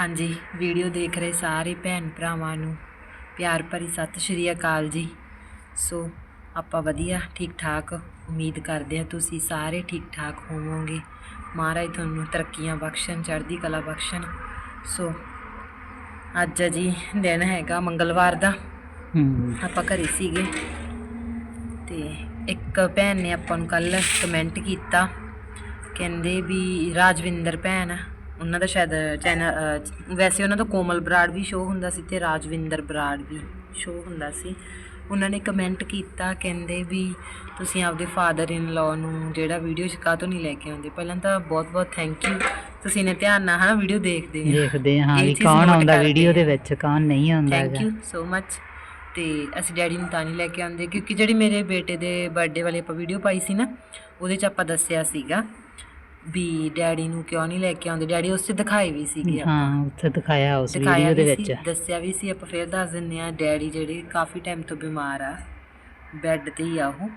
ਹਾਂਜੀ ਵੀਡੀਓ ਦੇਖ ਰਹੇ ਸਾਰੇ ਭੈਣ ਭਰਾਵਾਂ ਨੂੰ। ਪਿਆਰ ਭਰੀ ਸਤਿ ਸ਼੍ਰੀ ਅਕਾਲ ਜੀ। ਸੋ ਆਪਾਂ ਵਧੀਆ ਠੀਕ ਠਾਕ ਉਮੀਦ ਕਰਦੇ ਹਾਂ ਤੁਸੀਂ ਸਾਰੇ ਠੀਕ ਠਾਕ ਹੋਵੋਗੇ। ਮਹਾਰਾਜ ਤੁਹਾਨੂੰ ਤਰੱਕੀਆਂ ਬਖਸ਼ਣ ਚੜ੍ਹਦੀ ਕਲਾ ਬਖਸ਼ਣ। ਸੋ ਅੱਜ ਜੀ ਦਿਨ ਹੈਗਾ ਮੰਗਲਵਾਰ ਦਾ। ਹੂੰ। ਆਪਾਂ ਘਰੇ ਸੀਗੇ। ਤੇ ਇੱਕ ਭੈਣ ਨੇ ਆਪਾਂ ਨੂੰ ਕੱਲ ਕਮੈਂਟ ਕੀਤਾ। ਕਹਿੰਦੇ ਵੀ ਰਾਜਵਿੰਦਰ ਭੈਣ ਆ, ਉਹਨਾਂ ਦਾ ਸ਼ਾਇਦ ਚੈਨਲ ਵੈਸੇ ਉਹਨਾਂ ਦਾ ਕੋਮਲ ਬਰਾੜ ਵੀ ਸ਼ੋਅ ਹੁੰਦਾ ਸੀ ਤੇ ਰਾਜਵਿੰਦਰ ਬਰਾੜ ਵੀ ਸ਼ੋਅ ਹੁੰਦਾ ਸੀ। ਉਹਨਾਂ ਨੇ ਕਮੈਂਟ ਕੀਤਾ ਕਹਿੰਦੇ ਵੀ ਤੁਸੀਂ ਆਪਦੇ ਫਾਦਰ ਇਨ ਲਾਅ ਨੂੰ ਜਿਹੜਾ ਵੀਡੀਓ ਚ ਕਾਹਤੋਂ ਨਹੀਂ ਲੈ ਕੇ ਆਉਂਦੇ। ਪਹਿਲਾਂ ਤਾਂ ਬਹੁਤ ਬਹੁਤ ਥੈਂਕ ਯੂ ਤੁਸੀਂ ਨੇ ਧਿਆਨ ਨਾਲ ਹਨਾ ਵੀਡੀਓ ਦੇਖਦੇ ਆ ਦੇਖਦੇ ਹਾਂ ਵੀ ਕੌਣ ਆਉਂਦਾ ਵੀਡੀਓ ਦੇ। ਵਿੱਚ ਕੌਣ ਨਹੀਂ ਆਉਂਦਾ ਥੈਂਕ ਯੂ ਸੋ ਮੱਚ ਤੇ ਅਸੀਂ ਡੈਡੀ ਨੂੰ ਤਾਂ ਨਹੀਂ ਲੈ ਕੇ ਆਉਂਦੇ ਕਿਉਂਕਿ ਜਿਹੜੀ ਮੇਰੇ ਬੇਟੇ ਦੇ ਬਰਥਡੇ ਵਾਲੀ ਆਪਾਂ ਵੀਡੀਓ ਪਾਈ ਸੀ ਨਾ ਉਹਦੇ 'ਚ ਆਪਾਂ ਦੱਸਿਆ ਸੀਗਾ। ਵੀ ਡੈਡੀ ਨੂੰ ਕਿਉਂ ਨਹੀਂ ਲੈ ਕੇ ਆਉਂਦੇ? ਡੈਡੀ ਉਸ ਦਿਖਾਏ ਵੀ ਸੀਗੇ ਆਪਾਂ। ਹਾਂ ਉੱਥੇ ਦਿਖਾਇਆ ਉਸ ਦਿਖਾਇਆ ਵੀਡੀਓ ਦੇ ਵੀ ਵਿੱਚ। ਦੱਸਿਆ ਵੀ ਸੀ। ਆਪਾਂ ਫੇਰ ਦੱਸ ਦਿੰਦੇ ਆ ਡੈਡੀ ਜਿਹੜੇ ਕਾਫੀ ਟਾਈਮ ਤੋਂ ਬਿਮਾਰ ਆ ਬੈੱਡ ਤੇ ਹੀ ਆ ਉਹ।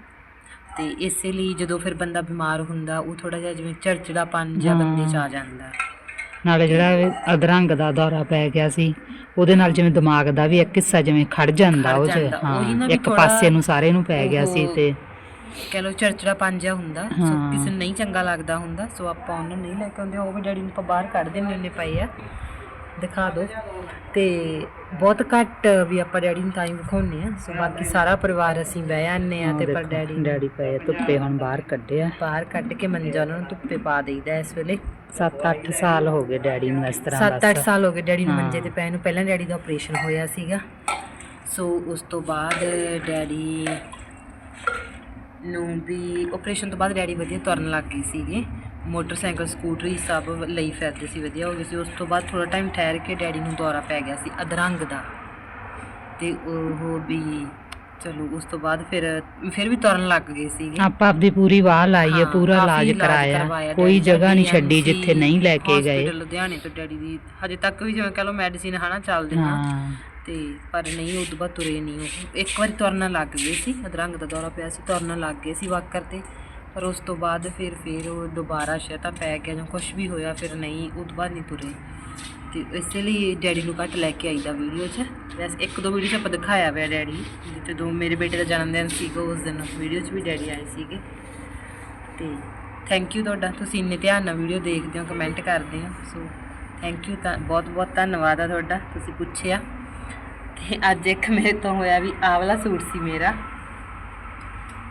ਤੇ ਇਸੇ ਲਈ ਜਦੋਂ ਫਿਰ ਬੰਦਾ ਬਿਮਾਰ ਹੁੰਦਾ ਉਹ ਥੋੜਾ ਜਿਹਾ ਜਿਵੇਂ ਚੜਚੜਾਪਨ ਜਿਹਾ ਬੰਦੇ 'ਚ ਆ ਜਾਂਦਾ। ਨਾਲੇ ਜਿਹੜਾ ਇਹ ਅਧਰੰਗ ਦਾ ਦੌਰਾ ਪੈ ਗਿਆ ਸੀ ਉਹਦੇ ਨਾਲ ਜਿਵੇਂ ਦਿਮਾਗ ਦਾ ਵੀ ਇੱਕ ਹਿੱਸਾ ਜਿਵੇਂ ਖੜ ਜਾਂਦਾ ਖੜ ਉਹ 'ਚ। ਜਾਂਦਾ। ਉਹੀ ਨਾ ਹਾਂ ਵੀ ਇੱਕ ਥੋੜ੍ਹਾ ਪਾਸੇ ਨੂੰ ਸਾਰੇ ਨੂੰ ਪੈ ਗਿਆ ਸੀ ਉਹ ਤੇ ਕਹਿ ਲੋ ਚੜਚੜਾਪਨ ਜਿਹਾ ਹੁੰਦਾ ਸੋ ਹਾਂ। ਕਿਸੇ ਨੂੰ ਨਹੀਂ ਚੰਗਾ ਲੱਗਦਾ ਹੁੰਦਾ ਸੋ ਆਪਾਂ ਉਹਨੂੰ ਨਹੀਂ ਲੈ ਕੇ ਆਉਂਦੇ ਉਹ ਵੀ ਡੈਡੀ ਨੂੰ ਆਪਾਂ ਬਾਹਰ ਕੱਢ ਦਿੰਦੇ ਹੁੰਦੇ ਪਏ ਆ। ਦਿਖਾ ਦਿਓ ਤੇ ਬਹੁਤ ਘੱਟ ਵੀ ਆਪਾਂ ਡੈਡੀ ਨੂੰ ਤਾਂ ਹੀ ਵਿਖਾਉਂਦੇ ਆ ਸੋ ਬਾਕੀ ਸਾਰਾ ਪਰਿਵਾਰ ਅਸੀਂ ਬਹਿ ਜਾਂਦੇ ਆ ਤੇ ਪਰ ਡੈਡੀ ਨੂੰ ਡੈਡੀ ਪਏ ਧੁੱਪੇ ਹੁਣ ਬਾਹਰ ਕੱਢਿਆ ਬਾਹਰ ਕੱਢ ਕੇ ਮੰਜਾ ਉਹਨਾਂ ਨੂੰ ਧੁੱਪੇ ਪਾ ਦੇਈਦਾ ਇਸ ਵੇਲੇ। 7-8 ਸਾਲ ਹੋ ਗਏ ਡੈਡੀ ਨੂੰ ਇਸ ਤਰ੍ਹਾਂ 7-8 ਸਾਲ ਹੋ ਗਏ ਡੈਡੀ ਨੂੰ। ਮੰਜੇ ਤੇ ਪਏ ਨੂੰ ਪਹਿਲਾਂ ਡੈਡੀ ਦਾ ਆਪਰੇਸ਼ਨ ਹੋਇਆ ਸੀਗਾ। ਸੋ ਉਸ ਤੋਂ ਬਾਅਦ ਡੈਡੀ ਨੂੰ ਵੀ ਆਪਰੇਸ਼ਨ ਤੋਂ ਬਾਅਦ ਡੈਡੀ ਵਧੀਆ ਤੁਰਨ ਲੱਗ ਗਏ ਸੀਗੇ। ਮੋਟਰਸਾਈਕਲ ਸਕੂਟਰੀ ਸਭ ਲਈ ਫਿਰਦੇ ਸੀ ਵਧੀਆ ਹੋ ਗਏ ਸੀ। ਉਸ ਤੋਂ ਬਾਅਦ ਥੋੜਾ ਟਾਈਮ ਠਹਿਰ ਕੇ ਡੈਡੀ ਨੂੰ ਦੌਰਾ ਪੈ ਗਿਆ ਸੀ ਅਧਰੰਗ ਦਾ। ਤੇ ਉਹ ਵੀ ਚਲੋ ਉਸ ਤੋਂ ਬਾਅਦ ਫਿਰ ਫਿਰ ਵੀ ਤੁਰਨ ਲੱਗ ਗਏ ਸੀਗੇ। ਆਪਾਂ ਆਪਦੀ ਪੂਰੀ ਵਾਹ ਲਾਈ ਹੈ ਪੂਰਾ ਇਲਾਜ ਕਰਾਇਆ। ਕੋਈ ਜਗ੍ਹਾ ਨਹੀਂ ਛੱਡੀ ਜਿੱਥੇ ਨਹੀਂ ਲੈ ਕੇ ਗਏ। hospital ਲੁਧਿਆਣੇ ਤੋਂ ਡੈਡੀ ਦੀ ਹਜੇ ਤੱਕ ਵੀ ਜਿਵੇਂ ਕਹ ਲਓ ਮੈਡੀਸਿਨ ਹਨਾ ਚੱਲਦੇ ਹਾਂ। ਤੇ ਪਰ ਨਹੀਂ, ਉਹ ਤੋਂ ਬਾਅਦ ਤੁਰੇ ਨਹੀਂ ਉਹ। ਇੱਕ ਵਾਰੀ ਤੁਰਨਾ ਲੱਗ ਗਏ ਸੀ, ਅਧਰੰਗ ਦਾ ਦੌਰਾ ਪਿਆ ਸੀ, ਤੁਰਨਾ ਲੱਗ ਗਏ ਸੀ ਵਾਕਰ ਤੇ। ਪਰ ਉਸ ਤੋਂ ਬਾਅਦ ਫਿਰ ਫਿਰ ਉਹ ਦੁਬਾਰਾ ਸ਼ੈਤਾ ਪੈ ਗਿਆ, ਜਾਂ ਕੁਝ ਵੀ ਹੋਇਆ, ਫਿਰ ਨਹੀਂ, ਉਹ ਤੋਂ ਬਾਅਦ ਨਹੀਂ ਤੁਰੇ। ਤੇ ਇਸੇ ਲਈ ਡੈਡੀ ਨੂੰ ਘੱਟ ਲੈ ਕੇ ਆਈਦਾ ਵੀਡੀਓ 'ਚ। ਵੈਸੇ ਇੱਕ ਦੋ ਵੀਡੀਓ 'ਚ ਆਪਾਂ ਦਿਖਾਇਆ ਹੋਇਆ ਡੈਡੀ ਜਦੋਂ ਮੇਰੇ ਬੇਟੇ ਦਾ ਜਨਮ ਦਿਨ ਸੀਗਾ, ਉਸ ਦਿਨ ਵੀਡੀਓ 'ਚ ਵੀ ਡੈਡੀ ਆਏ ਸੀਗੇ। ਤੇ ਥੈਂਕ ਯੂ ਤੁਹਾਡਾ, ਤੁਸੀਂ ਇੰਨੇ ਧਿਆਨ ਨਾਲ ਵੀਡੀਓ ਦੇਖਦੇ ਹੋ ਕਮੈਂਟ ਕਰਦੇ ਹੋ। ਸੋ ਥੈਂਕ ਯੂ ਤਾਂ ਬਹੁਤ ਬਹੁਤ ਧੰਨਵਾਦ ਆ ਤੁਹਾਡਾ, ਤੁਸੀਂ ਪੁੱਛਿਆ। ਅੱਜ ਇੱਕ ਮੇਰੇ ਤੋਂ ਹੋਇਆ ਵੀ ਆਹ ਵਾਲਾ ਸੂਟ ਸੀ ਮੇਰਾ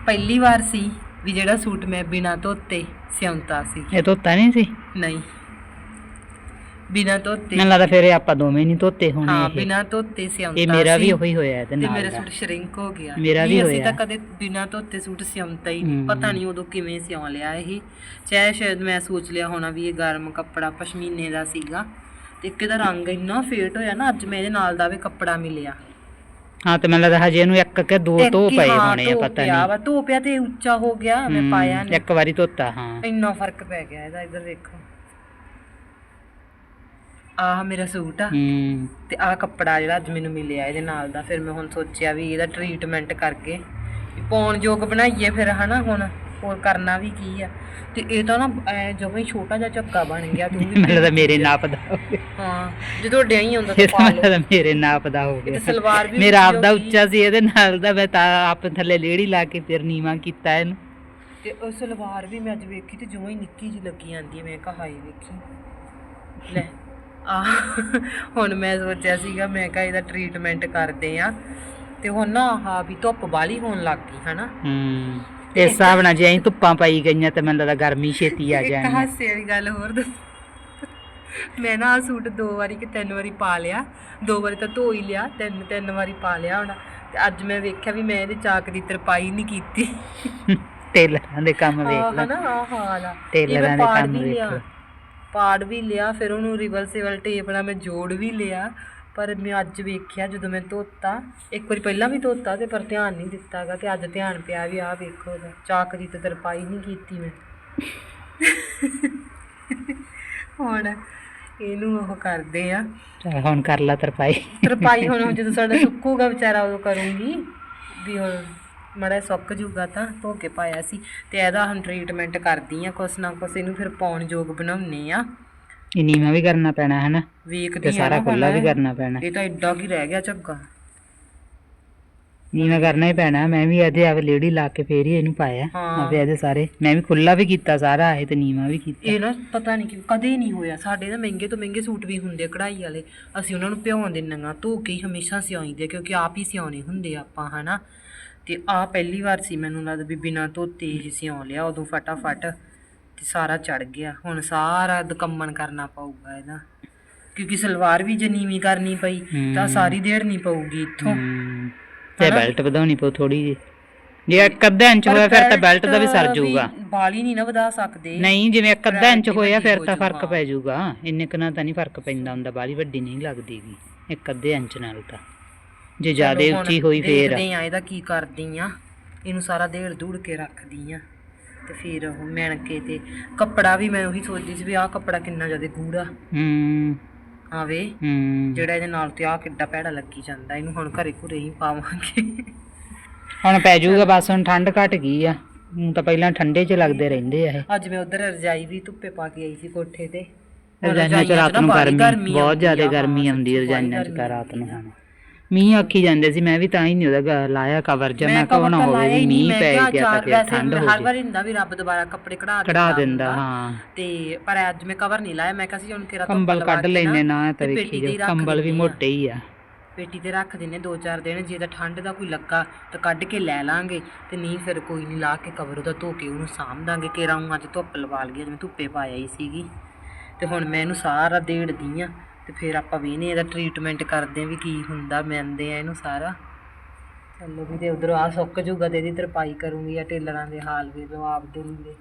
ਪਹਿਲੀ ਵਾਰ ਸੀ ਵੀ ਜਿਹੜਾ ਸੂਟ ਮੈਂ ਬਿਨਾਂ ਧੋਤੇ ਸਿਉਂਤਾ ਸੀ ਇਹ ਧੋਤਾ ਨਹੀਂ ਸੀ ਨਹੀਂ ਬਿਨਾਂ ਧੋਤੇ ਮੈਨੂੰ ਲੱਗਦਾ ਫਿਰ ਇਹ ਆਪਾਂ ਦੋਵੇਂ ਨਹੀਂ ਧੋਤੇ ਹੋਣੇ ਹਾਂ ਇਹ। ਬਿਨਾਂ ਧੋਤੇ ਸਿਉਂਤਾ ਇਹ ਮੇਰਾ ਵੀ ਸੀ। ਉਹੀ ਹੋਇਆ ਇਹਦੇ ਤੇ ਨਾਲ ਮੇਰਾ ਦਾ। ਸੂਟ ਸ਼ਰਿੰਕ ਹੋ ਗਿਆ ਮੇਰਾ ਵੀ ਅਸੀਂ ਤਾਂ। ਕਦੇ ਬਿਨਾਂ ਧੋਤੇ ਸੂਟ ਸਿਉਂਤਾ ਹੀ ਹਮ। ਨਹੀਂ ਪਤਾ ਨਹੀਂ ਉਦੋਂ ਕਿਵੇਂ ਸਿਉਂ ਲਿਆ ਇਹ ਚਾਹੇ ਸ਼ਾਇਦ ਮੈਂ ਸੋਚ ਲਿਆ ਹੋਣਾ ਵੀ ਇਹ ਗਰਮ ਕੱਪੜਾ ਪਸ਼ਮੀਨੇ ਦਾ ਸੀਗਾ ਤੇ ਇੱਕ ਇਹਦਾ ਰੰਗ ਇੰਨਾ ਫੇਟ ਹੋਇਆ ਨਾ ਅੱਜ ਮੈਂ ਇਹਦੇ ਨਾਲ ਦਾ ਵੀ ਕੱਪੜਾ ਮਿਲਿਆ। ਹਾਂ ਤੇ ਮੈਨੂੰ ਲੱਗਦਾ ਹਜੇ ਇਹਨੂੰ ਇੱਕ ਕਿ ਦੋ ਇੱਕ ਧੋ ਹੀ, ਪਏ ਹਾਂ, ਹੋਣੇ ਆ ਧੋ ਪਤਾ ਪਿਆ ਨਹੀਂ। ਵਾ ਧੋ ਪਿਆ ਤੇ ਉੱਚਾ ਹੋ ਗਿਆ ਮੈਂ ਪਾਇਆ ਨਹੀਂ ਇੱਕ ਵਾਰੀ ਧੋਤਾ ਹਾਂ। ਇੰਨਾ ਫ਼ਰਕ ਪੈ ਗਿਆ ਇਹਦਾ ਇੱਧਰ ਦੇਖੋ। ਆਹ ਮੇਰਾ ਸੂਟ ਆ। ਹੂੰ। ਤੇ ਆਹ ਕੱਪੜਾ ਜਿਹੜਾ ਅੱਜ ਮੈਨੂੰ ਮਿਲਿਆ ਇਹਦੇ ਨਾਲ ਦਾ ਫਿਰ ਮੈਂ ਹੁਣ ਸੋਚਿਆ ਵੀ ਇਹਦਾ ਟ੍ਰੀਟਮੈਂਟ ਕਰਕੇ ਵੀ ਪਾਉਣ ਯੋਗ ਬਣਾਈਏ ਫਿਰ ਹਨਾ ਹੁਣ। ਹੋਰ ਕਰਨਾ ਵੀ ਕੀ ਆ। ਤੇ ਇਹ ਤਾਂ ਨਾ ਜਿਵੇਂ ਹੀ ਛੋਟਾ ਜਿਹਾ ਝੱਕਾ ਬਣ ਗਿਆ ਤੂੰ ਵੀ ਮੈਨੂੰ ਲੱਗਦਾ ਮੇਰੇ ਨਾਪ ਦਾ ਹੋ ਜਦੋਂ ਡਿਆ ਹੀ ਹੁੰਦਾ ਤੇ ਤਾਂ ਪਾ ਲਓ। ਮੇਰੇ ਨਾਪ ਦਾ ਹੋ ਗਿਆ ਤਾਂ ਸਲਵਾਰ ਵੀ ਮੇਰਾ ਆਪ ਦਾ। ਉੱਚਾ ਸੀ ਇਹਦੇ ਨਾਲ ਦਾ ਮੈਂ ਤਾਂ ਆਪ ਥੱਲੇ ਲੇੜੀ ਲਾ ਕੇ ਫਿਰ ਨੀਵਾ ਕੀਤਾ ਇਹਨੂੰ। ਤੇ ਉਹ ਸਲਵਾਰ ਵੀ ਮੈਂ ਅੱਜ ਵੇਖੀ ਤੇ ਜਿਵੇਂ ਹੀ ਨਿੱਕੀ ਜਿਹੀ ਲੱਗੀ ਜਾਂਦੀ ਹੈ ਮੈਂ ਕਿਹਾ ਹਾਈ ਵੇਖੀ। ਲੈ ਆ ਹੁਣ ਮੈਂ ਸੋਚਿਆ ਸੀਗਾ ਮੈਂ ਕਿਹਾ ਇਹਦਾ ਟ੍ਰੀਟਮੈਂਟ ਕਰਦੇ ਆ ਤੇ ਹੁਣ ਨਾ ਆਹ ਵੀ ਧੁੱਪ ਬਾਲੀ ਹੋਣ ਲੱਗ ਗਈ ਹਨਾ? ਹੂੰ। ਇਸ ਹਿਸਾਬ ਨਾਲ ਜੇ ਅਸੀਂ ਧੁੱਪਾਂ ਪਾਈ ਗਈਆਂ ਤੇ ਮੈਨੂੰ ਲੱਗਦਾ ਗਰਮੀ ਛੇਤੀ ਆ ਇੱਕ ਜਾਣੀ ਹਾਸੇ ਵਾਲੀ ਗੱਲ ਹੋਰ ਦੱਸ। ਮੈਂ ਨਾ ਆਹ ਸੂਟ ਦੋ ਵਾਰੀ ਕਿ ਤਿੰਨ ਵਾਰੀ ਪਾ ਲਿਆ। ਦੋ ਵਾਰੀ ਤਾਂ ਧੋ ਹੀ ਲਿਆ ਤਿੰਨ ਤਿੰਨ ਵਾਰੀ ਪਾ ਲਿਆ ਹੁਣ। ਤੇ ਅੱਜ ਮੈਂ ਵੇਖਿਆ ਵੀ ਮੈਂ ਇਹਦੇ ਚਾਕ ਦੀ ਤਰਪਾਈ ਨਹੀਂ ਕੀਤੀ। ਟੇਲਰਾਂ ਦੇ ਕੰਮ ਆਹ ਵੇਖ ਲੈ। ਹਨਾ ਆਹ ਹਾਲ ਆ। ਟੇਲਰਾਂ ਦੇ ਕੰਮ ਵੇਖ ਲਿਆ, ਲਓ। ਪਾੜ ਵੀ ਲਿਆ ਫਿਰ ਉਹਨੂੰ ਰਿਵਰਸੇਬਲ ਟੇਪ ਨਾਲ ਮੈਂ ਜੋੜ ਵੀ ਲਿਆ। ਪਰ ਮੈਂ ਅੱਜ ਵੇਖਿਆ ਜਦੋਂ ਮੈਂ ਧੋਤਾ ਇੱਕ ਵਾਰੀ ਪਹਿਲਾਂ ਵੀ ਧੋਤਾ ਤੇ ਪਰ ਧਿਆਨ ਨਹੀਂ ਦਿੱਤਾਗਾ ਤੇ ਅੱਜ ਧਿਆਨ ਪਿਆ ਵੀ ਆਹ ਵੇਖੋ ਚਾਕ ਦੀ ਤੇ ਤਰਪਾਈ ਨਹੀਂ ਕੀਤੀ ਮੈਂ। ਹੁਣ ਇਹਨੂੰ ਉਹ ਕਰਦੇ ਆ। ਹੁਣ ਕਰ ਲਾ ਤਰਪਾਈ। ਤਰਪਾਈ ਹੁਣ ਜਦੋਂ ਸਾਡਾ ਸੁੱਕੂਗਾ ਵਿਚਾਰਾ ਉਦੋਂ ਕਰੂੰਗੀ ਵੀ ਹੁਣ ਮੜਾ ਸੁੱਕ ਜੂਗਾ ਤਾਂ ਧੋ ਕੇ ਪਾਇਆ ਸੀ ਤੇ ਇਹਦਾ ਹੁਣ ਟ੍ਰੀਟਮੈਂਟ ਕਰਦੀ ਆ ਕੁਛ ਨਾ ਕੁਛ ਇਹਨੂੰ ਫਿਰ ਪਾਉਣ ਯੋਗ ਬਣਾਉਣੇ ਆ। ਇਹ ਨੀਵਾਂ ਵੀ ਕਰਨਾ ਪੈਣਾ ਹੈ ਨਾ ਵੇਖਦੀ ਤੇ ਸਾਰਾ ਨਾ ਖੁੱਲਾ ਵੀ। ਕਰਨਾ ਪੈਣਾ। ਇਹ ਤਾਂ ਐਡਾ ਕੀ ਰਹਿ ਗਿਆ ਝੱਗਾ। ਨੀਵਾਂ ਕਰਨਾ ਹੀ ਪੈਣਾ। ਮੈਂ ਵੀ ਇਹਦੇ ਆਵੇ ਲੇੜੀ ਲਾ ਕੇ ਫੇਰ ਹੀ ਇਹਨੂੰ ਪਾਇਆ। ਹਾਂ। ਆਵੇ ਇਹਦੇ ਸਾਰੇ ਮੈਂ ਵੀ ਖੁੱਲਾ ਵੀ ਕੀਤਾ ਸਾਰਾ ਇਹ ਤੇ ਨੀਵਾਂ ਵੀ ਕੀਤਾ। ਇਹ ਨਾ ਪਤਾ ਨਹੀਂ ਕਿ ਕਦੇ ਨਹੀਂ ਹੋਇਆ। ਸਾਡੇ ਨਾ ਮਹਿੰਗੇ ਤੋਂ ਮਹਿੰਗੇ ਸੂਟ ਵੀ ਹੁੰਦੇ ਕਢਾਈ ਵਾਲੇ। ਅਸੀਂ ਉਹਨਾਂ ਨੂੰ ਭਿਉਣ ਦਿੰਨਾਂਗਾ ਧੋ ਕੇ ਹਮੇਸ਼ਾ ਸਿਆਉਂਦੇ ਕਿਉਂਕਿ ਆਪ ਹੀ ਸਿਆਉਣੇ ਹੁੰਦੇ ਆਪਾਂ ਹਨਾ। ਤੇ ਆ ਪਹਿਲੀ ਵਾਰ ਸੀ ਮੈਨੂੰ ਲੱਗਦਾ ਵੀ ਬਿਨਾਂ ਧੋਤੇ ਹੀ ਸਿਉਂ ਲਿਆ ਉਦੋਂ ਫਟਾਫਟ। ਤੇ ਸਾਰਾ ਚੜ ਗਿਆ। ਹੁਣ ਸਾਰਾ ਦਕੰਮਣ ਕਰਨਾ ਪਊਗਾ ਇਹਦਾ। ਕਿਉਂਕਿ ਸਲਵਾਰ ਵੀ ਜੇ ਨੀਵੀਂ ਕਰਨੀ ਪਈ ਤਾਂ। ਸਾਰੀ ਦੇੜ ਨਹੀਂ ਪਊਗੀ ਇੱਥੋਂ। ਤੇ ਬੈਲਟ ਵਧਾਉਣੀ ਪਊ ਥੋੜੀ ਜਿਹੀ। ਜੇ ਇੱਕ ਅੱਧਾ ਇੰਚ ਹੋਇਆ ਫਿਰ ਤਾਂ ਬੈਲਟ ਦਾ ਵੀ ਸਰ ਜਾਊਗਾ। ਬਾਲੀ ਨਹੀਂ ਨਾ ਵਧਾ ਸਕਦੇ। ਨਹੀਂ ਜਿਵੇਂ ਇੱਕ ਅੱਧਾ ਇੰਚ ਹੋਇਆ ਫਿਰ ਤਾਂ। ਫ਼ਰਕ ਪੈ ਜਾਊਗਾ। ਇੰਨੇ ਕੁ ਨਾਲ ਤਾਂ ਨਹੀਂ ਫ਼ਰਕ ਪੈਂਦਾ ਹੁੰਦਾ ਬਾਲੀ ਵੱਡੀ ਨਹੀਂ ਲੱਗਦੀਗੀ। ਇੱਕ ਅੱਧੇ ਇੰਚ ਨਾਲ ਤਾਂ। ਜੇ ਜ਼ਿਆਦਾ ਉੱਚੀ ਹੋਈ ਫੇਰ। ਦੇਖਦੇ ਆ ਇਹਦਾ ਕੀ ਕਰਦੀ ਆ। ਇਹਨੂੰ ਸਾਰਾ ਦੇੜ ਦੂੜ ਕੇ ਰੱਖਦੀ ਆ। ਤੇ ਫਿਰ ਉਹ ਮਿਣ ਕੇ ਤੇ ਕੱਪੜਾ ਵੀ ਮੈਂ ਉਹੀ ਸੋਚਦੀ ਸੀ ਵੀ ਆਹ ਕੱਪੜਾ ਕਿੰਨਾ ਜ਼ਿਆਦਾ ਗੂੜਾ। ਹੂੰ। ਆਵੇ ਹੂੰ। ਜਿਹੜਾ ਇਹਦੇ ਨਾਲ ਤੇ ਆਹ ਕਿੱਡਾ ਭੈੜਾ ਲੱਗੀ ਜਾਂਦਾ ਇਹਨੂੰ ਹੁਣ ਘਰੇ ਘੁਰੇ ਹੀ ਪਾਵਾਂਗੇ। ਹੁਣ ਪੈ ਜਾਊਗਾ ਬਸ ਹੁਣ ਠੰਡ ਘਟ ਗਈ ਆ। ਹੁਣ ਤਾਂ ਪਹਿਲਾਂ ਠੰਡੇ 'ਚ ਲੱਗਦੇ ਰਹਿੰਦੇ ਆ ਇਹ। ਅੱਜ ਮੈਂ ਉਧਰ ਰਜਾਈ ਵੀ ਧੁੱਪੇ ਪਾ ਕੇ ਆਈ ਸੀ ਕੋਠੇ ਤੇ। ਰਜਾਈਆਂ 'ਚ ਰਾਤ ਨਾ ਗਰਮੀ ਬਹੁਤ ਜ਼ਿਆਦਾ ਗਰਮੀ ਹਾਂ, ਆਉਂਦੀ ਹੈ ਰਜਾਈਆਂ 'ਚ ਰਾਤ ਨੂੰ ਹੁਣ। ਮੀਂਹ ਆਖੀ ਜਾਂਦੇ ਸੀ ਮੈਂ ਵੀ ਤਾਂ ਹੀ ਨਹੀਂ ਉਹਦਾ ਲਾਇਆ ਕਵਰ ਜਾਂ ਮੈਂ ਕਹਣਾ ਹੋਵੇ ਵੀ ਮੀਂਹ ਪੈ ਗਿਆ ਤਾਂ ਠੰਡ ਹੋ ਹਰ ਗਈ ਵਾਰੀ ਹੁੰਦਾ ਵੀ ਰੱਬ ਦੁਬਾਰਾ ਕੱਪੜੇ ਕਢਾ ਕਢਾ ਦਿੰਦਾ। ਹਾਂ। ਤੇ ਪਰ ਅੱਜ ਮੈਂ ਕਵਰ ਨਹੀਂ ਲਾਇਆ ਮੈਂ ਕਿਹਾ ਸੀ ਹੁਣ ਕਿਰਾ ਕੰਬਲ ਕੱਢ ਲੈਨੇ ਨਾ ਤਾਂ ਵੇਖੀ ਕੰਬਲ ਵੀ। ਮੋਟੇ ਹੀ ਆ। ਪੇਟੀ ਤੇ ਰੱਖ ਦਿੰਨੇ ਦੋ ਚਾਰ ਦਿਨ ਜੇ ਤਾਂ ਠੰਡ ਦਾ ਕੋਈ ਲੱਗਾ ਤਾਂ ਕੱਢ ਕੇ ਲੈ ਲਾਂਗੇ ਤੇ ਨਹੀਂ ਫਿਰ ਕੋਈ ਨਹੀਂ ਲਾ ਕੇ ਕਵਰ ਉਹਦਾ ਧੋ ਕੇ ਉਹਨੂੰ ਸਾਂਭ ਦਾਂਗੇ। ਕੇਰਾ ਨੂੰ ਅੱਜ ਧੁੱਪ ਲਵਾ ਲਈਏ ਜਿਵੇਂ ਧੁੱਪੇ ਪਾਇਆ ਹੀ ਸੀਗੀ। ਤੇ ਹੁਣ ਮੈਂ ਇਹਨੂੰ ਸਾਰਾ ਦੇੜਦੀ ਆ। ਤੇ ਫਿਰ ਆਪਾਂ ਵੀ ਇਹਨੇ ਇਹਦਾ ਟ੍ਰੀਟਮੈਂਟ ਕਰਦੇ ਆਂ ਵੀ ਕੀ ਹੁੰਦਾ ਮੈਂਦੇ ਆ ਇਹਨੂੰ ਸਾਰਾ। ਚਲੋ ਵੀ ਤੇ ਉਧਰ ਆ ਸੁੱਕ ਜੂਗਾ ਤੇ ਇਹਦੀ ਤਰਪਾਈ ਕਰੂੰਗੀ ਆ ਟੇਲਰਾਂ ਦੇ ਹਾਲ ਵੀ ਜਵਾਬ ਦੇ ਲੀੜੇ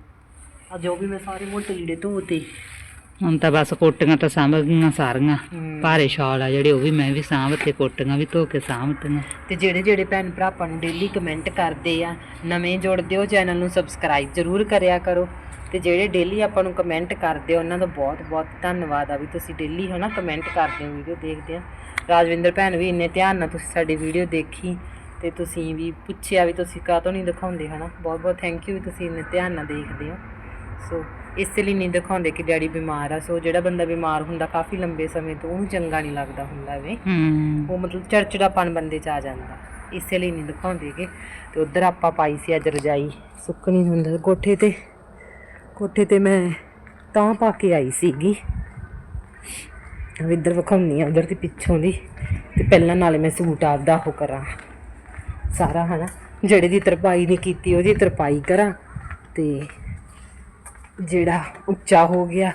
ਆ ਜੋ ਵੀ ਮੈਂ ਸਾਰੇ ਮੋਟੇ ਲੀੜੇ ਧੋਤੇ। ਹੁਣ ਤਾਂ ਬਸ ਕੋਟੀਆਂ ਤਾਂ ਸਾਂਭ ਗਈਆਂ ਸਾਰੀਆਂ। ਭਾਰੇ ਸ਼ਾਲ ਆ ਜਿਹੜੇ ਉਹ ਵੀ ਮੈਂ ਵੀ ਸਾਂਭ ਤੇ ਕੋਟੀਆਂ ਵੀ ਧੋ ਕੇ ਸਾਂਭਤੀਆਂ। ਤੇ ਜਿਹੜੇ ਜਿਹੜੇ ਭੈਣ ਭਰਾ ਆਪਾਂ ਨੂੰ ਡੇਲੀ ਕਮੈਂਟ ਕਰਦੇ ਆ ਨਵੇਂ ਜੁੜਦੇ ਹੋ ਚੈਨਲ ਨੂੰ ਸਬਸਕ੍ਰਾਈਬ ਜ਼ਰੂਰ ਕਰਿਆ ਕਰੋ। ਤੇ ਜਿਹੜੇ ਡੇਲੀ ਆਪਾਂ ਨੂੰ ਕਮੈਂਟ ਕਰਦੇ ਆ ਉਹਨਾਂ ਦਾ ਬਹੁਤ ਬਹੁਤ ਧੰਨਵਾਦ ਆ ਵੀ ਤੁਸੀਂ ਡੇਲੀ ਹਨਾ ਕਮੈਂਟ ਕਰਦੇ ਹੋ ਵੀਡੀਓ ਦੇਖਦੇ ਆ। ਰਾਜਵਿੰਦਰ ਭੈਣ ਵੀ ਇੰਨੇ ਧਿਆਨ ਨਾਲ ਤੁਸੀਂ ਸਾਡੀ ਵੀਡੀਓ ਦੇਖੀ ਤੇ ਤੁਸੀਂ ਵੀ ਪੁੱਛਿਆ ਵੀ ਤੁਸੀਂ ਕਾਹਤੋਂ ਨਹੀਂ ਦਿਖਾਉਂਦੇ ਹਨਾ। ਬਹੁਤ ਬਹੁਤ ਥੈਂਕ ਯੂ ਵੀ ਤੁਸੀਂ ਇੰਨੇ ਧਿਆਨ ਨਾਲ ਦੇਖਦੇ ਹੋ। ਸੋ ਇਸੇ ਲਈ ਨਹੀਂ ਦਿਖਾਉਂਦੇ ਕਿ ਡੈਡੀ ਬਿਮਾਰ ਆ। ਸੋ ਜਿਹੜਾ ਬੰਦਾ ਬਿਮਾਰ ਹੁੰਦਾ ਕਾਫੀ ਲੰਬੇ ਸਮੇਂ ਤੋਂ ਉਹਨੂੰ ਚੰਗਾ ਨਹੀਂ ਲੱਗਦਾ ਹੁੰਦਾ ਵੇ ਹੂੰ। ਉਹ ਮਤਲਬ ਚੜਚੜਾਪਨ ਬੰਦੇ ਚ ਆ ਜਾਂਦਾ। ਇਸੇ ਲਈ ਨਹੀਂ ਦਿਖਾਉਂਦੇਗੇ ਤੇ ਉਧਰ ਆਪਾਂ ਪਾਈ ਸੀ ਅੱਜ ਰਜਾਈ। ਸੁੱਕਣੀ ਹੁੰਦਾ ਕੋਠੇ ਤੇ ਕੋਠੇ ਤੇ ਮੈਂ ਤਾਂ ਪਾ ਕੇ ਆਈ ਸੀਗੀ। ਇੱਧਰ ਵਿਖਾਉਣੀ ਆ ਉਧਰ ਦੀ ਪਿੱਛੋਂ ਦੀ। ਤੇ ਪਹਿਲਾਂ ਨਾਲੇ ਮੈਂ ਸੂਟ ਆਪਦਾ ਉਹ ਕਰਾਂ। ਸਾਰਾ ਹਨਾ, ਜਿਹੜੇ ਦੀ ਤਰਪਾਈ ਨਹੀਂ ਕੀਤੀ, ਉਹਦੀ ਤਰਪਾਈ ਕਰਾਂ। ਤੇ ਜਿਹੜਾ ਉੱਚਾ ਹੋ ਗਿਆ,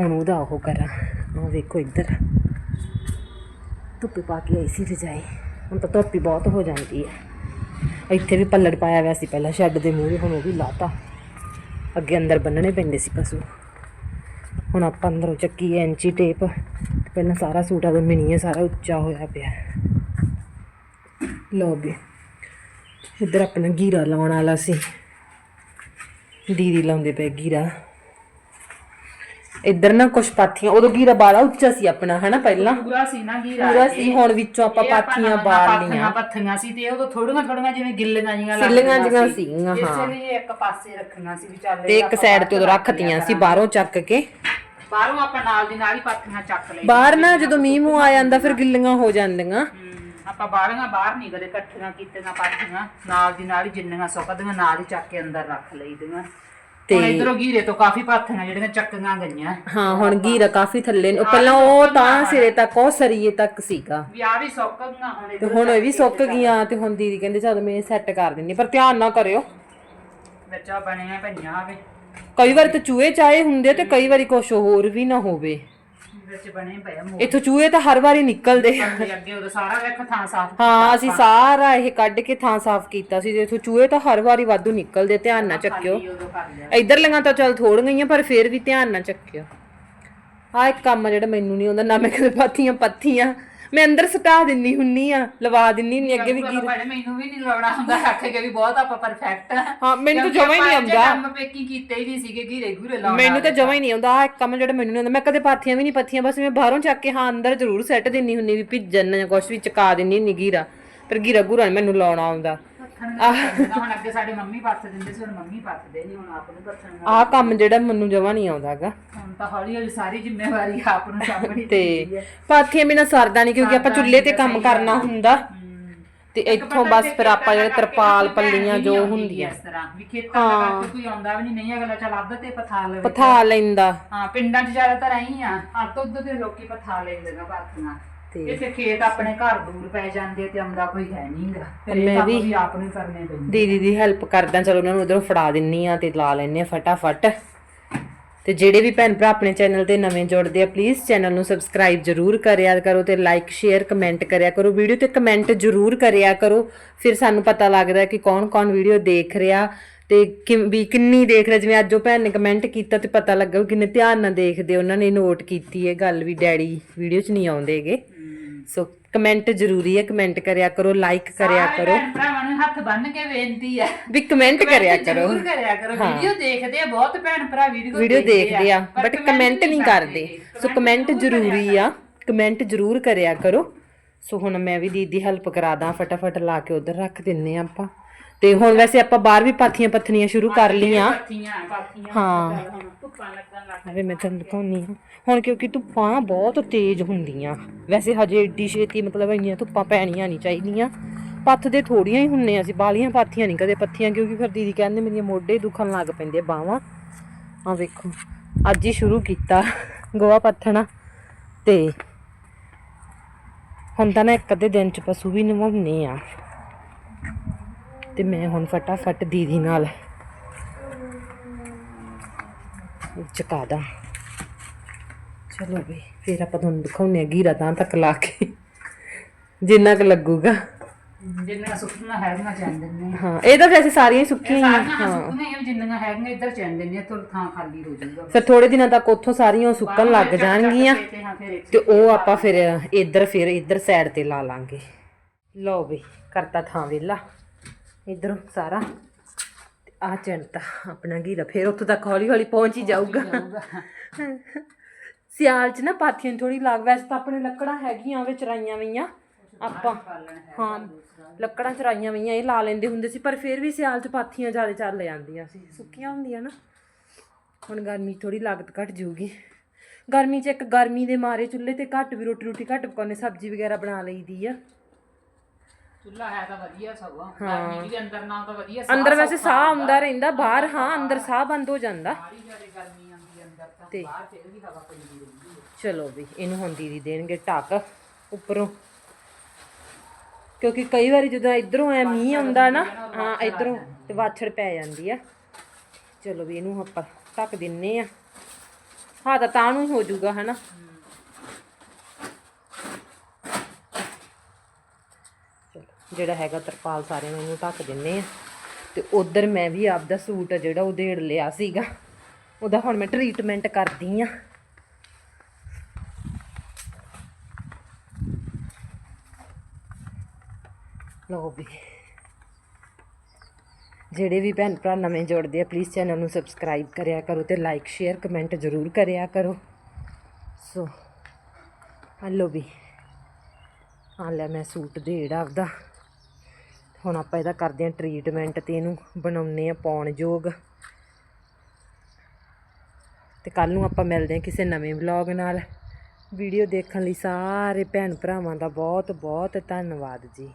ਹੁਣ ਉਹਦਾ ਉਹ ਕਰਾਂ। ਉਹ ਵੇਖੋ ਇੱਧਰ। ਧੁੱਪੇ ਪਾ ਕੇ ਆਈ ਸੀ ਰਜਾਈ। ਹੁਣ ਤਾਂ ਧੁੱਪ ਬਹੁਤ ਹੋ ਜਾਂਦੀ ਹੈ ਇੱਥੇ ਵੀ ਪੱਲੜ ਪਾਇਆ ਹੋਇਆ ਸੀ ਪਹਿਲਾਂ, ਸ਼ੈੱਡ ਦੇ ਮੂਹਰੇ ਹੁਣ ਉਹ ਵੀ ਲਾਤਾ। ਅੱਗੇ ਅੰਦਰ ਬੰਨਣੇ ਪੈਂਦੇ ਸੀ ਪਸ਼ੂ। ਹੁਣ ਆਪਾਂ ਅੰਦਰੋਂ ਚੱਕੀ ਐਂਚੀ ਟੇਪ, ਪਹਿਲਾਂ ਸਾਰਾ ਸੂਟ ਆ ਮਿਣੀ ਹੈ ਸਾਰਾ ਉੱਚਾ ਹੋਇਆ ਪਿਆ। ਲੋ ਵੀ ਇੱਧਰ ਆਪਣਾ ਗੀਰਾ ਲਾਉਣ ਵਾਲਾ ਸੀ। ਦੀਦੀ ਲਾਉਂਦੇ ਪਏ ਗੀਰਾ। ਇੱਧਰ ਨਾ ਕੁਛ ਪਾਥੀਆਂ ਉਦੋਂ ਗੀਰਾ ਬਾਲਾ ਉੱਚਾ ਸੀ ਆਪਣਾ ਹਨਾ ਪਹਿਲਾਂ? ਪੂਰਾ ਸੀ ਨਾ ਗੀਰਾ ਪੂਰਾ ਸੀ ਹੁਣ ਵਿੱਚੋਂ ਆਪਾਂ ਪਾਥੀਆਂ ਬਾੜ ਲੀਆਂ ਪੱਥੀਆਂ ਸੀ ਤੇ ਉਹ ਥੋੜੀਆਂ ਥੋੜੀਆਂ ਜਿਵੇਂ ਗਿੱਲੀਆਂ ਜੀਆਂ ਸਿੱਲੀਆਂ ਜੀਆਂ ਸੀਗੀਆਂ ਇਸੇ ਹਾਂ। ਲਈ ਇੱਕ ਪਾਸੇ ਰੱਖੀਆਂ ਸੀ ਵੀ ਚੱਲ ਤੇ ਇੱਕ ਸਾਈਡ ਤੇ ਉਦੋਂ ਰੱਖਤੀਆਂ ਸੀ ਬਾਹਰੋਂ ਚੱਕ ਕੇ। ਬਾਹਰੋਂ ਆਪਾਂ ਨਾਲ ਦੀ ਨਾਲ ਹੀ ਪਾਥੀਆਂ ਚੱਕ ਲਈ ਬਾਹਰ ਨਾ ਜਦੋਂ ਮੀਂਹ ਮੂੰਹ ਆ ਜਾਂਦਾ ਫਿਰ ਗਿੱਲੀਆਂ ਹੋ ਜਾਂਦੀਆਂ। ਆਪਾਂ ਬਾਹਰੀਆਂ ਬਾਹਰ ਨਹੀਂ ਕਦੇ ਇਕੱਠੀਆਂ ਕੀਤੀਆਂ ਪਾਥੀਆਂ। ਨਾਲ ਦੀ ਨਾਲ ਹੀ ਜਿੰਨੀਆਂ ਸੁੱਕਦੀਆਂ ਨਾਲ ਹੀ ਚੱਕ ਕੇ ਅੰਦਰ ਰੱਖ ਲਈਦੀਆਂ। ਤੇ ਇਧਰੋਂ ਗੀਰੇ ਤੋਂ ਕਾਫੀ ਪਾਥੀਆਂ ਜਿਹੜੀਆਂ ਚੱਕੀਆਂ ਗਈਆਂ। ਹਾਂ ਹੁਣ ਗੀਰਾ ਕਾਫੀ ਥੱਲੇ ਨੇ ਉਹ ਪਹਿਲਾਂ ਉਹ ਤਾਂ ਸਿਰੇ ਤੱਕ ਉਹ ਸਰੀਏ ਤੱਕ ਸੀਗਾ। ਵੀ ਆ ਵੀ ਸੁੱਕ ਗਈਆਂ ਹੁਣ ਤੇ ਹੁਣ ਇਹ ਵੀ ਸੁੱਕ ਗਈਆਂ ਤੇ ਹੁਣ ਦੀਦੀ ਕਹਿੰਦੇ ਚਲ ਮੈਂ ਸੈੱਟ ਕਰ ਦਿੰਨੀ ਪਰ ਧਿਆਨ ਨਾ ਕਰਿਓ। ਵਿੱਚ ਆ ਬਣੀਆਂ ਪਈਆਂ ਆਵੇ ਕਈ ਵਾਰ ਤਾਂ ਚੂਹੇ ਚਾਏ ਹੁੰਦੇ ਤੇ ਕਈ ਵਾਰੀ ਕੁਝ ਹੋਰ ਵੀ ਨਾ ਹੋਵੇ। ਵਿੱਚ ਬਣੇ ਪਏ ਆ ਮੂੰਹ। ਇੱਥੋਂ ਚੂਹੇ ਤਾਂ ਹਰ ਵਾਰੀ ਨਿਕਲਦੇ ਆ। ਅੱਗੇ ਉਹਦਾ ਸਾਰਾ ਵੇਖ ਥਾਂ ਸਾਫ਼ ਹਾਂ ਅਸੀਂ ਸਾਰਾ ਇਹ ਕੱਢ ਕੇ ਥਾਂ ਸਾਫ਼ ਕੀਤਾ ਸੀ। ਤੇ ਇੱਥੋਂ ਚੂਹੇ ਤਾਂ ਹਰ ਵਾਰੀ ਵਾਧੂ ਨਿਕਲਦੇ ਧਿਆਨ ਨਾ ਚੱਕਿਓ। ਉਦੋਂ ਕਰ ਲਿਆ। ਇੱਧਰ ਲੰਗਾ ਤਾਂ ਚਲ ਥੋੜ ਗਈਆਂ ਪਰ ਫੇਰ ਵੀ ਧਿਆਨ ਨਾ ਚੱਕਿਓ। ਆ ਇੱਕ ਕੰਮ ਆ ਜਿਹੜਾ ਮੈਨੂੰ ਨਹੀਂ ਆਉਂਦਾ ਨਾ ਮੈਂ ਕਦੇ ਪਾਥੀਆਂ ਪੱਥੀਆਂ। ਮੈਂ ਅੰਦਰ ਸਟਾ ਦਿੰਨੀ ਹੁੰਨੀ ਆ ਲਵਾ ਦਿੰਨੀ ਹੁੰਨੀ ਅੱਗੇ ਵੀ ਕੀ ਮੈਨੂੰ ਵੀ ਨਹੀਂ ਲਾਉਣਾ ਹੁੰਦਾ ਆਖੇ ਵੀ ਬਹੁਤ ਆਪਾਂ ਪਰਫੈਕਟ ਹਾਂ ਮੈਨੂੰ ਤਾਂ ਜਮਾ ਹੀ ਨਹੀਂ ਆਉਂਦਾ। ਕੰਮ ਪੇਕੀ ਕੀਤੇ ਹੀ ਨਹੀਂ ਸੀਗੇ ਘੀਰੇ ਘੂਰੇ ਲਾਉਣ ਮੈਨੂੰ ਤਾਂ ਜਮਾ ਹੀ ਨਹੀਂ ਆਉਂਦਾ ਆ ਇੱਕ ਕੰਮ ਜਿਹੜਾ ਮੈਨੂੰ ਨਹੀਂ ਆਉਂਦਾ। ਮੈਂ ਕਦੇ ਪਾਥੀਆਂ ਵੀ ਨਹੀਂ ਪੱਥੀਆਂ ਬਸ ਮੈਂ ਬਾਹਰੋਂ ਚੱਕ ਕੇ ਹਾਂ ਅੰਦਰ ਜ਼ਰੂਰ ਸੈੱਟ ਦਿੰਨੀ ਹੁੰਨੀ ਵੀ ਭਿੱਜਣ ਜਾਂ ਕੁਛ ਵੀ ਚਕਾ ਦਿੰਨੀ ਹੁੰਨੀ ਗੀਰਾ ਪਰ ਗੀਰਾ ਗੂਰਾ ਮੈਨੂੰ ਲਾਉਣਾ ਆਉਂਦਾ। ਸਿੱਖਣਗੇ ਹੁਣ ਅੱਗੇ ਸਾਡੇ ਮੰਮੀ ਪੱਥ ਦਿੰਦੇ ਸੀ ਹੁਣ ਮੰਮੀ ਪੱਥਦੇ ਨਹੀਂ ਹੁਣ ਆਪ ਨੂੰ ਪੱਥਣ ਆਹ ਕੰਮ ਜਿਹੜਾ ਮੈਨੂੰ ਜਮਾ ਨਹੀਂ ਆਉਂਦਾਗਾ ਹੁਣ ਤਾਂ ਹੌਲੀ ਹੌਲੀ ਸਾਰੀ ਜ਼ਿੰਮੇਵਾਰੀ ਆਪ ਨੂੰ ਸਾਂਭਣੀ ਤੇ ਪੈਂਦੀ ਹੈ। ਪਾਥੀਆਂ ਬਿਨਾ ਸਰਦਾ ਨਹੀਂ ਕਿਉਂਕਿ ਆਪਾਂ ਚੁੱਲ੍ਹੇ ਤੇ ਕੰਮ ਕਰਨਾ ਹੁੰਦਾ। ਤੇ ਇੱਥੋਂ ਬਸ ਫਿਰ ਆਪਾਂ ਜਿਹੜੇ ਤਰਪਾਲ ਪੱਲੀਆਂ ਜੋ ਹੁੰਦੀਆਂ ਇਸ ਤਰ੍ਹਾਂ। ਵੀ ਖੇਤਾਂ ਦਾ ਕਰਕੇ ਕੋਈ ਆਉਂਦਾ ਵੀ ਨਹੀਂ ਨਹੀਂ ਅਗਲਾ ਚੱਲ ਅੱਧ ਤੇ ਪਥਾ ਲਵੇ। ਪਥਾ ਲੈਂਦਾ। ਹਾਂ ਪਿੰਡਾਂ 'ਚ ਜ਼ਿਆਦਾਤਰ ਆਈ ਆ। ਅੱਧ ਉੱਧ ਦੇ ਲੋਕੀ ਪਥਾ ਲੈਂਦੇ ਨੇ ਪਾਥੀਆਂ ਤੇ ਇੱਥੇ ਖੇਤ ਆਪਣੇ ਘਰ ਦੂਰ ਪੈ ਜਾਂਦੇ ਆ ਤੇ ਆਉਂਦਾ ਕੋਈ ਹੈ ਨਹੀਂਗਾ ਫਿਰ ਮੈਂ ਇਹ ਕੰਮ ਵੀ- ਵੀ ਆਪ ਨੂੰ ਹੀ ਕਰਨੇ ਪੈਂਦੇ ਦੀਦੀ ਦੀ ਹੈਲਪ ਕਰਦਾ ਚਲੋ ਉਹਨਾਂ ਨੂੰ ਉਧਰੋਂ ਫੜਾ ਦਿੰਨੀ ਆ ਤੇ ਲਾ ਲੈਨੇ ਆ ਫਟਾਫਟ। ਤੇ ਜਿਹੜੇ ਵੀ ਭੈਣ ਭਰਾ ਆਪਣੇ ਚੈਨਲ ਤੇ ਨਵੇਂ ਜੁੜਦੇ ਆ ਪਲੀਜ਼ ਚੈਨਲ ਨੂੰ ਸਬਸਕ੍ਰਾਈਬ ਜਰੂਰ ਕਰਿਆ ਕਰੋ ਤੇ ਲਾਈਕ ਸ਼ੇਅਰ ਕਮੈਂਟ ਕਰਿਆ ਕਰੋ। ਵੀਡੀਓ ਤੇ ਕਮੈਂਟ ਜਰੂਰ ਕਰਿਆ ਕਰੋ। ਫਿਰ ਸਾਨੂੰ ਪਤਾ ਲੱਗਦਾ ਕਿ ਕੌਣ-ਕੌਣ ਵੀਡੀਓ ਦੇਖ ਰਿਹਾ ਤੇ ਕਿ- ਵੀ ਕਿੰਨੀ ਦੇਖ ਰਿਹਾ। ਜਿਵੇਂ ਅੱਜ ਉਹ ਭੈਣ ਨੇ ਕਮੈਂਟ ਕੀਤਾ ਤੇ ਪਤਾ ਲੱਗਾ ਕਿੰਨੇ ਧਿਆਨ ਨਾਲ ਦੇਖਦੇ ਉਹਨਾਂ ਨੇ ਨੋਟ ਕੀਤੀ ਇਹ ਗੱਲ ਵੀ ਡੈਡੀ ਵੀਡੀਓ 'ਚ ਨਹੀਂ ਆਉਂਦੇਗੇ ਸੋ ਕਮੈਂਟ ਜ਼ਰੂਰੀ ਹੈ ਕਮੈਂਟ ਕਰਿਆ ਕਰੋ ਲਾਈਕ ਕਰਿਆ ਸਾਰੇ ਕਰੋ। ਭੈਣ ਭਰਾਵਾਂ ਨੂੰ ਹੱਥ ਬੰਨ ਕੇ ਬੇਨਤੀ ਹੈ। ਵੀ ਕਮੈਂਟ ਕਰਿਆ ਕਰੋ। ਜ਼ਰੂਰ ਕਰਿਆ ਕਰੋ। ਵੀਡੀਓ ਦੇਖਦੇ ਆ ਬਹੁਤ ਭੈਣ ਭਰਾ ਵੀਡੀਓ ਵੀਡੀਓ ਦੇਖਦੇ ਆ ਬਟ ਕਮੈਂਟ ਨਹੀਂ ਕਰਦੇ। ਸੋ ਕਮੈਂਟ ਜ਼ਰੂਰੀ ਆ ਕਮੈਂਟ ਜ਼ਰੂਰ ਕਰਿਆ ਕਰੋ। ਸੋ ਹੁਣ ਮੈਂ ਵੀ ਦੀਦੀ ਹੈਲਪ ਕਰਾ ਦਾਂ ਫਟਾਫਟ ਲਾ ਕੇ ਉਧਰ ਰੱਖ ਦਿੰਨੇ ਆ ਆਪਾਂ। ਤੇ ਹੁਣ ਵੈਸੇ ਆਪਾਂ ਬਾਹਰ ਵੀ ਪਾਥੀਆਂ ਪੱਥਣੀਆਂ ਸ਼ੁਰੂ ਕਰ ਲਈਆਂ। ਪਾਥੀਆਂ ਪਾਥੀਆਂ। ਹਾਂ। ਧੁੱਪਾਂ ਲੱਗਣ ਲੱਗ ਅਰੇ ਮੈਂ ਤੁਹਾਨੂੰ ਦਿਖਾਉਣੀ ਆ ਹੁਣ ਕਿਉਂਕਿ ਧੁੱਪਾਂ ਬਹੁਤ ਤੇਜ਼ ਹੁੰਦੀਆਂ। ਵੈਸੇ ਹਜੇ ਏਡੀ ਛੇਤੀ ਮਤਲਬ ਇੰਨੀਆਂ ਧੁੱਪਾਂ ਪੈਣੀਆਂ ਨਹੀਂ ਚਾਹੀਦੀਆਂ। ਪੱਥਦੇ ਥੋੜੀਆਂ ਹੀ ਹੁੰਨੇ ਆ ਅਸੀਂ ਬਾਲੀਆਂ ਪਾਥੀਆਂ ਨਹੀਂ ਕਦੇ ਪੱਥੀਆਂ ਕਿਉਂਕਿ ਫਿਰ ਦੀਦੀ ਕਹਿੰਦੇ ਮੇਰੀਆਂ ਮੋਢੇ ਦੁਖਣ ਲੱਗ ਪੈਂਦੇ ਬਾਹਾਂ ਆ ਵੇਖੋ ਅੱਜ ਹੀ ਸ਼ੁਰੂ ਕੀਤਾ ਗੋਆ ਪੱਥਣਾ। ਤੇ ਹੁਣ ਤਾਂ ਨਾ ਇੱਕ ਅੱਧੇ ਦਿਨ ਚ ਪਸ਼ੂ ਵੀ ਨਵਾਉਣੇ ਆ। ਤੇ ਮੈਂ ਹੁਣ ਫਟਾਫਟ ਦੀਦੀ ਨਾਲ ਚਕਾ ਦਾਂ। ਚਲੋ ਵੀ ਫਿਰ ਆਪਾਂ ਤੁਹਾਨੂੰ ਦਿਖਾਉਂਦੇ ਆ ਗੀਰਾ ਤਾਂ ਤੱਕ ਲਾ ਕੇ। ਜਿੰਨਾ ਕੁ ਲੱਗੂਗਾ। ਜਿੰਨਾ ਸੁੱਕਣਾ ਚੰਦ ਨੇ ਹਾਂ। ਇਹ ਤਾਂ ਵੈਸੇ ਸਾਰੀਆਂ ਹੀ ਸੁੱਕੀਆਂ ਹੀ ਜਿੰਨੀਆਂ ਹੈਗੀਆਂ ਇੱਧਰ ਥਾਂ ਖਾਲੀ ਹੋ ਜਾਊਗਾ। ਫਿਰ ਥੋੜੇ ਦਿਨਾਂ ਤੱਕ ਉੱਥੋਂ ਸਾਰੀਆਂ ਸੁੱਕਣ ਲੱਗ ਜਾਣਗੀਆਂ। ਹਾਂ ਤੇ ਉਹ ਆਪਾਂ ਫਿਰ ਇੱਧਰ ਫਿਰ ਇੱਧਰ ਸਾਈਡ ਤੇ ਲਾ ਲਾਂਗੇ। ਲਓ ਵੀ ਕਰਤਾ ਥਾਂ ਵੇਲਾ। ਇੱਧਰੋਂ ਸਾਰਾ ਆ ਚੰਤਾ ਆਪਣਾ ਗੀਰਾ ਫਿਰ ਉੱਥੋਂ ਤੱਕ ਹੌਲੀ ਹੌਲੀ ਪਹੁੰਚ ਹੀ ਜਾਊਗਾ। ਸਿਆਲ ਚ ਨਾ ਪਾਥੀਆਂ ਥੋੜੀ ਲੱਗ ਵੈਸੇ ਤਾਂ ਆਪਣੇ ਲੱਕੜਾਂ ਹੈਗੀਆਂ ਵਿੱਚ ਚਰਾਈਆਂ ਵਈਆਂ ਆਪਾਂ ਹਾਂ ਲੱਕੜਾਂ ਚਰਾਈਆਂ ਵਈਆਂ ਇਹ ਲਾ ਲੈਂਦੇ ਹੁੰਦੇ ਸੀ ਪਰ ਫਿਰ ਵੀ ਸਿਆਲ ਚ ਪਾਥੀਆਂ ਜ਼ਿਆਦਾ ਚੱਲ ਜਾਂਦੀਆਂ ਸੀ। ਸੁੱਕੀਆਂ ਹੁੰਦੀਆਂ ਨਾ। ਹੁਣ ਗਰਮੀ ਥੋੜੀ ਲਾਗਤ ਘਟ ਜਾਊਗੀ। ਗਰਮੀ 'ਚ ਇੱਕ ਗਰਮੀ ਦੇ ਮਾਰੇ ਚੁੱਲ੍ਹੇ ਤੇ ਘੱਟ ਵੀ ਰੋਟੀ ਰੋਟੀ ਘੱਟ ਪਕਾਉਣੇ ਸਬਜ਼ੀ ਵਗੈਰਾ ਬਣਾ ਲਈਦੀ ਆ। ਚੁੱਲ੍ਹਾ ਹੈ ਤਾਂ ਵਧੀਆ ਸਗੋਂ। ਗਰਮੀ ਵੀ ਅੰਦਰ ਨਾਲ ਤਾਂ ਵਧੀਆ ਅੰਦਰ ਵੈਸੇ ਸਾਹ ਆਉਂਦਾ ਰਹਿੰਦਾ ਬਾਹਰ ਹਾਂ ਅੰਦਰ ਸਾਹ ਬੰਦ ਹੋ ਜਾਂਦਾ। ਸਾਰੀ ਜ਼ਿਆਦਾ ਗਰਮੀ ਆਉਂਦੀ ਅੰਦਰ ਤਾਂ ਤੇ ਬਾਹਰ ਫਿਰ ਵੀ ਹਵਾ ਪੈਂਦੀ ਰਹਿੰਦੀ ਹੈ। ਚਲੋ ਵੀ ਇਹਨੂੰ ਹੁਣ ਦੀਦੀ ਦੇਣਗੇ ਢੱਕ ਉੱਪਰੋਂ। ਕਿਉਂਕਿ ਕਈ ਵਾਰੀ ਜਦੋਂ ਇਧਰੋਂ ਐ ਮੀਂਹ ਆਉਂਦਾ ਨਾ ਹਾਂ ਇਧਰੋਂ ਤੇ ਵਾਛੜ ਪੈ ਜਾਂਦੀ ਆ। ਚਲੋ ਵੀ ਇਹਨੂੰ ਆਪਾਂ ਢੱਕ ਦਿੰਨੇ ਆ। ਹਾਂ ਤਾਂ ਤਾਂ ਨੂੰ ਹੀ ਹੋ ਜਾਊਗਾ ਹਨਾ ਚਲੋ ਜਿਹੜਾ ਹੈਗਾ ਤਰਪਾਲ ਸਾਰੇ ਨੂੰ ਇਹਨੂੰ ਢੱਕ ਦਿੰਨੇ ਆ। ਤੇ ਉਧਰ ਮੈਂ ਵੀ ਆਪਦਾ ਸੂਟ ਆ ਜਿਹੜਾ ਉਹ ਦੇੜ ਲਿਆ ਸੀਗਾ। ਉਹਦਾ ਹੁਣ ਮੈਂ ਟ੍ਰੀਟਮੈਂਟ ਕਰਦੀ ਆ। ਲਓ ਵੀ। ਜਿਹੜੇ ਵੀ ਭੈਣ ਭਰਾ ਨਵੇਂ ਜੁੜਦੇ ਆ ਪਲੀਜ਼ ਚੈਨਲ ਨੂੰ ਸਬਸਕ੍ਰਾਈਬ ਕਰਿਆ ਕਰੋ ਤੇ ਲਾਈਕ ਸ਼ੇਅਰ ਕਮੈਂਟ ਜ਼ਰੂਰ ਕਰਿਆ ਕਰੋ। ਸੋ ਹਲੋ ਵੀ। ਆ ਲੈ ਮੈਂ ਸੂਟ ਦੇੜ ਆਪਦਾ। ਹੁਣ ਆਪਾਂ ਇਹਦਾ ਕਰਦੇ ਹਾਂ ਟ੍ਰੀਟਮੈਂਟ ਤੇ ਇਹਨੂੰ ਬਣਾਉਨੇ ਆ ਪਾਉਣ ਯੋਗ। ਤੇ ਕੱਲ ਨੂੰ ਆਪਾਂ ਮਿਲਦੇ ਹਾਂ ਕਿਸੇ ਨਵੇਂ ਵਲੌਗ ਨਾਲ। ਵੀਡੀਓ ਦੇਖਣ ਲਈ ਸਾਰੇ ਭੈਣ ਭਰਾਵਾਂ ਦਾ ਬਹੁਤ ਬਹੁਤ ਧੰਨਵਾਦ ਜੀ।